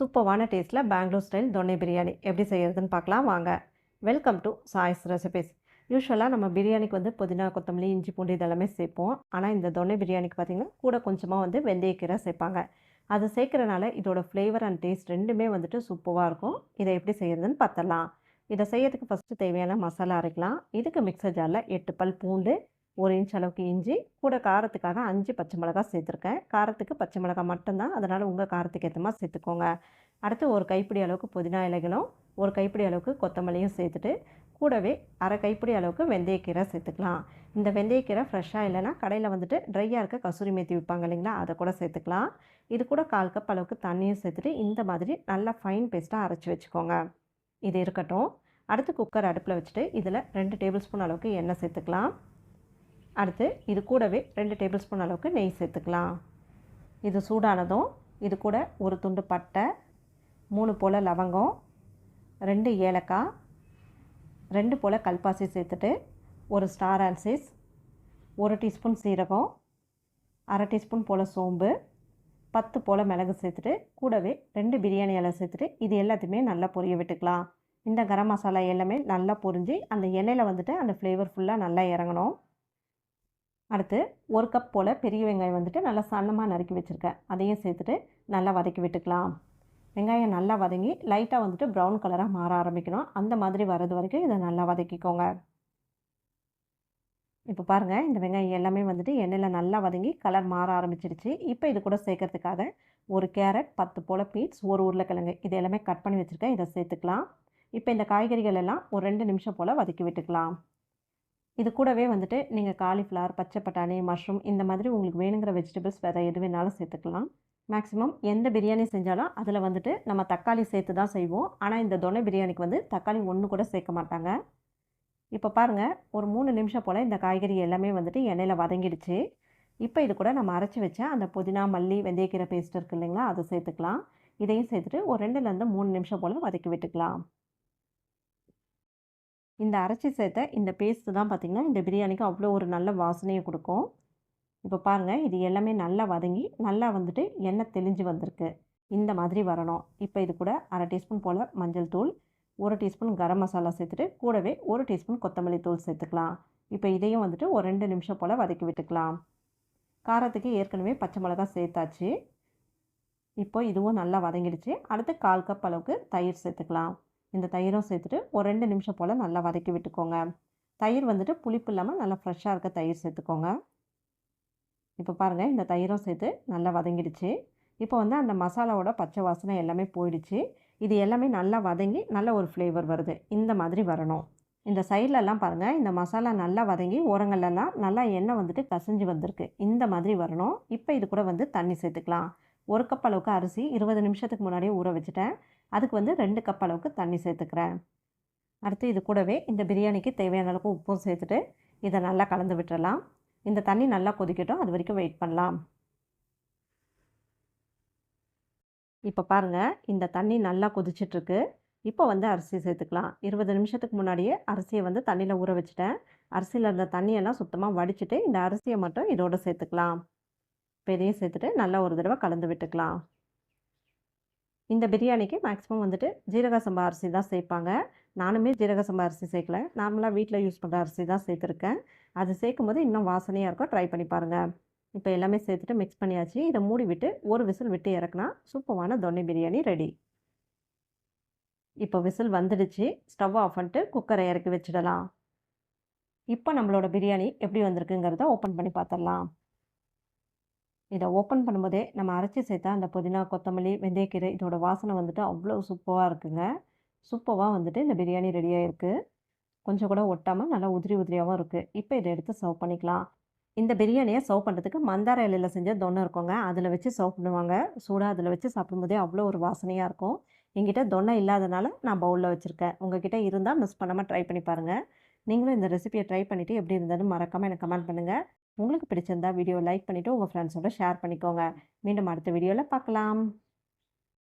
சூப்பர்வான டேஸ்ட்டில் பெங்களூர் ஸ்டைல் தொன்னை பிரியாணி. எப்படி செய்கிறதுன்னு பார்க்கலாம் வாங்க. வெல்கம் டு சாய்ஸ் ரெசிபிஸ் யூஸ்வலாக நம்ம பிரியாணிக்கு வந்து புதினா கொத்தமல்லி இஞ்சி பூண்டு இதெல்லாமே சேர்ப்போம். ஆனால் இந்த தொன்னை பிரியாணிக்கு பார்த்திங்கன்னா கூட கொஞ்சமாக வந்து வெந்தயக்கீரை சேர்ப்பாங்க. அது சேர்க்குறனால இதோட ஃப்ளேவர் அண்ட் டேஸ்ட் ரெண்டுமே வந்துட்டு சூப்பராக இருக்கும். இதை எப்படி செய்கிறதுன்னு பார்த்தலாம் இதை செய்யறதுக்கு ஃபஸ்ட்டு தேவையான மசாலா அரைக்கலாம். இதுக்கு மிக்சர் ஜாரில் எட்டு பல் பூண்டு ஒரு இன்ச் அளவுக்கு இஞ்சி கூட காரத்துக்காக அஞ்சு பச்சை மிளகா சேர்த்துருக்கேன். காரத்துக்கு பச்சை மிளகா மட்டும்தான். அதனால் உங்கள் காரத்துக்கு ஏற்ற மாதிரி சேர்த்துக்கோங்க. அடுத்து ஒரு கைப்பிடி அளவுக்கு புதினா இலைகளும் ஒரு கைப்பிடி அளவுக்கு கொத்தமல்லியும் சேர்த்துட்டு கூடவே அரை கைப்பிடி அளவுக்கு வெந்தயக்கீரை சேர்த்துக்கலாம். இந்த வெந்தயக்கீரை ஃப்ரெஷ்ஷாக இல்லைனா கடையில் வந்துட்டு ட்ரையாக இருக்க கசூரி மேத்தி விற்பாங்க இல்லைங்களா அதை கூட சேர்த்துக்கலாம். இது கூட கால் கப் அளவுக்கு தண்ணியும் சேர்த்துட்டு இந்த மாதிரி நல்லா ஃபைன் பேஸ்ட்டாக அரைச்சி வச்சுக்கோங்க. இது இருக்கட்டும். அடுத்து குக்கர் அடுப்பில் வச்சுட்டு இதில் ரெண்டு டேபிள் ஸ்பூன் அளவுக்கு எண்ணெய் சேர்த்துக்கலாம். அடுத்து இது கூடவே ரெண்டு டேபிள் ஸ்பூன் அளவுக்கு நெய் சேர்த்துக்கலாம். இது சூடானதும் இது கூட ஒரு துண்டு பட்டை மூணு போல் லவங்கம் ரெண்டு ஏலக்காய் ரெண்டு போல் கல்பாசி சேர்த்துட்டு ஒரு ஸ்டார் ஆன்சிஸ் ஒரு டீஸ்பூன் சீரகம் அரை டீஸ்பூன் போல் சோம்பு பத்து போல் மிளகு சேர்த்துட்டு கூடவே ரெண்டு பிரியாணி இலை சேர்த்துட்டு இது எல்லாத்தையுமே நல்லா பொரிய விட்டுக்கலாம். இந்த கரம் மசாலா எல்லாமே நல்லா பொரிஞ்சு அந்த எண்ணெயில் வந்துட்டு அந்த ஃப்ளேவர் ஃபுல்லாக நல்லா இறங்கணும். அடுத்து ஒரு கப் போல் பெரிய வெங்காயம் வந்துட்டு நல்லா சன்னமாக நறுக்கி வச்சுருக்கேன். அதையும் சேர்த்துட்டு நல்லா வதக்கி விட்டுக்கலாம். வெங்காயம் நல்லா வதங்கி லைட்டாக வந்துட்டு ப்ரௌன் கலராக மாற ஆரம்பிக்கணும். அந்த மாதிரி வர்றது வரைக்கும் இதை நல்லா வதக்கிக்கோங்க. இப்போ பாருங்கள் இந்த வெங்காயம் எல்லாமே வந்துட்டு எண்ணெயில் நல்லா வதங்கி கலர் மாற ஆரம்பிச்சிடுச்சு. இப்போ இது கூட சேர்க்கறதுக்காக ஒரு கேரட் பத்து போல் பீட்ஸ் ஒரு உருளைக்கிழங்கு இது எல்லாமே கட் பண்ணி வச்சுருக்கேன். இதை சேர்த்துக்கலாம். இப்போ இந்த காய்கறிகள் எல்லாம் ஒரு ரெண்டு நிமிஷம் போல் வதக்கி விட்டுக்கலாம். இது கூடவே வந்துட்டு நீங்கள் காலிஃப்ளவர் பச்சை பட்டாணி மஷ்ரூம் இந்த மாதிரி உங்களுக்கு வேணுங்கிற வெஜிடபிள்ஸ் வேறு எது வேணாலும் சேர்த்துக்கலாம். மேக்ஸிமம் எந்த பிரியாணி செஞ்சாலும் அதில் வந்துட்டு நம்ம தக்காளி சேர்த்து தான் செய்வோம். ஆனால் இந்த தொனை பிரியாணிக்கு வந்து தக்காளி ஒன்று கூட சேர்க்க மாட்டாங்க. இப்போ பாருங்கள் ஒரு மூணு நிமிஷம் போல் இந்த காய்கறி எல்லாமே வந்துட்டு எண்ணெயில் வதங்கிடுச்சு. இப்போ இது கூட நம்ம அரைச்சி வச்ச அந்த புதினா மல்லி வெந்தயக்கீரை பேஸ்ட் இருக்குது இல்லைங்களா அதை சேர்த்துக்கலாம். இதையும் சேர்த்துட்டு ஒரு ரெண்டுலேருந்து மூணு நிமிஷம் போல் வதக்கி விட்டுக்கலாம். இந்த அரைச்சி சேர்த்த இந்த பேஸ்ட்டு தான் பார்த்திங்கன்னா இந்த பிரியாணிக்கு அவ்வளோ ஒரு நல்ல வாசனையை கொடுக்கும். இப்போ பாருங்கள் இது எல்லாமே நல்லா வதங்கி நல்லா வந்துட்டு எண்ணெய் தெளிஞ்சு வந்திருக்கு. இந்த மாதிரி வரணும். இப்போ இது கூட அரை டீஸ்பூன் போல் மஞ்சள் தூள் ஒரு டீஸ்பூன் கரம் மசாலா சேர்த்துட்டு கூடவே ஒரு டீஸ்பூன் கொத்தமல்லி தூள் சேர்த்துக்கலாம். இப்போ இதையும் வந்துட்டு ஒரு ரெண்டு நிமிஷம் போல் வதக்கி விட்டுக்கலாம். காரத்துக்கு ஏற்கனவே பச்சை மிளகா சேர்த்தாச்சு. இப்போ இதுவும் நல்லா வதங்கிடுச்சு. அடுத்து கால் கப் அளவுக்கு தயிர் சேர்த்துக்கலாம். இந்த தயிரும் சேர்த்துட்டு ஒரு ரெண்டு நிமிஷம் போல் நல்லா வதக்கி விட்டுக்கோங்க. தயிர் வந்துட்டு புளிப்பு இல்லாமல் நல்லா ஃப்ரெஷ்ஷாக இருக்க தயிர் சேர்த்துக்கோங்க. இப்போ பாருங்கள் இந்த தயிரும் சேர்த்து நல்லா வதங்கிடுச்சு. இப்போ வந்து அந்த மசாலாவோட பச்சை வாசனை எல்லாமே போயிடுச்சு. இது எல்லாமே நல்லா வதங்கி நல்ல ஒரு ஃப்ளேவர் வருது. இந்த மாதிரி வரணும். இந்த சைட்லலாம் பாருங்கள் இந்த மசாலா நல்லா வதங்கி ஓரங்கள்லாம் நல்லா எண்ணெய் வந்துட்டு கசிஞ்சு வந்திருக்கு. இந்த மாதிரி வரணும். இப்போ இது கூட வந்து தண்ணி சேர்த்துக்கலாம். ஒரு கப் அளவுக்கு அரிசி இருபது நிமிஷத்துக்கு முன்னாடியே ஊற வச்சுட்டேன். அதுக்கு வந்து ரெண்டு கப் அளவுக்கு தண்ணி சேர்த்துக்கிறேன். அடுத்து இது கூடவே இந்த பிரியாணிக்கு தேவையான அளவுக்கு உப்பும் சேர்த்துட்டு இதை நல்லா கலந்து விட்டுறலாம். இந்த தண்ணி நல்லா கொதிக்கட்டும் அது வரைக்கும் வெயிட் பண்ணலாம். இப்போ பாருங்கள் இந்த தண்ணி நல்லா கொதிச்சிட்ருக்கு. இப்போ வந்து அரிசி சேர்த்துக்கலாம். இருபது நிமிஷத்துக்கு முன்னாடியே அரிசியை வந்து தண்ணியில் ஊற வச்சுட்டேன். அரிசியில் இருந்த தண்ணியெல்லாம் சுத்தமாக வடிச்சிட்டு இந்த அரிசியை மட்டும் இதோடு சேர்த்துக்கலாம். பெரிய சேர்த்துட்டு நல்லா ஒரு தடவை கலந்து விட்டுக்கலாம். இந்த பிரியாணிக்கு மேக்ஸிமம் வந்துட்டு ஜீரக சம்பா அரிசி தான் சேர்ப்பாங்க. நானுமே ஜீரக சம்பா அரிசி சேர்க்கல. நார்மலாக வீட்டில் யூஸ் பண்ணுற அரிசி தான் சேர்த்துருக்கேன். அது சேர்க்கும் போது இன்னும் வாசனையாக இருக்கும். ட்ரை பண்ணி பாருங்கள் இப்போ எல்லாமே சேர்த்துட்டு மிக்ஸ் பண்ணியாச்சு. இதை மூடி விட்டு ஒரு விசில் விட்டு இறக்குனா சூப்பரான தொன்னை பிரியாணி ரெடி இப்போ விசில் வந்துடுச்சு. ஸ்டவ் ஆஃப் பண்ணிட்டு குக்கரை இறக்கி வச்சிடலாம். இப்போ நம்மளோட பிரியாணி எப்படி வந்திருக்குங்கிறத ஓப்பன் பண்ணி பார்த்துடலாம் இதை ஓப்பன் பண்ணும்போதே நம்ம அரைச்சி சேர்த்தா அந்த புதினா கொத்தமல்லி வெந்தயக்கீரை இதோட வாசனை வந்துட்டு அவ்வளோ சூப்பராக இருக்குங்க. சூப்பராக வந்துட்டு இந்த பிரியாணி ரெடியாக இருக்குது கொஞ்சம் கூட ஒட்டாமல் நல்லா உதிரி உதிரியாகவும் இருக்குது இப்போ இதை எடுத்து சர்வ் பண்ணிக்கலாம். இந்த பிரியாணியை சர்வ் பண்ணுறதுக்கு மந்தார இலையில் செஞ்ச தொன்னை இருக்குங்க. அதில் வச்சு சர்வ் பண்ணுவாங்க. சூடாக அதில் வச்சு சாப்பிடும்போதே அவ்வளோ ஒரு வாசனையாக இருக்கும். எங்கிட்ட தொன்னை இல்லாதனால நான் பவுலில் வச்சுருக்கேன். உங்ககிட்ட இருந்தால் மிஸ் பண்ணாமல் ட்ரை பண்ணி பாருங்கள் நீங்களும் இந்த ரெசிபியை ட்ரை பண்ணிவிட்டு எப்படி இருந்ததுன்னு மறக்காமல் எனக்கு கமெண்ட் பண்ணுங்கள் உங்களுக்கு பிடிச்சிருந்தா வீடியோ லைக் பண்ணிவிட்டு உங்கள் ஃப்ரெண்ட்ஸோட ஷேர் பண்ணிக்கோங்க. மீண்டும் அடுத்த வீடியோவில் பார்க்கலாம்.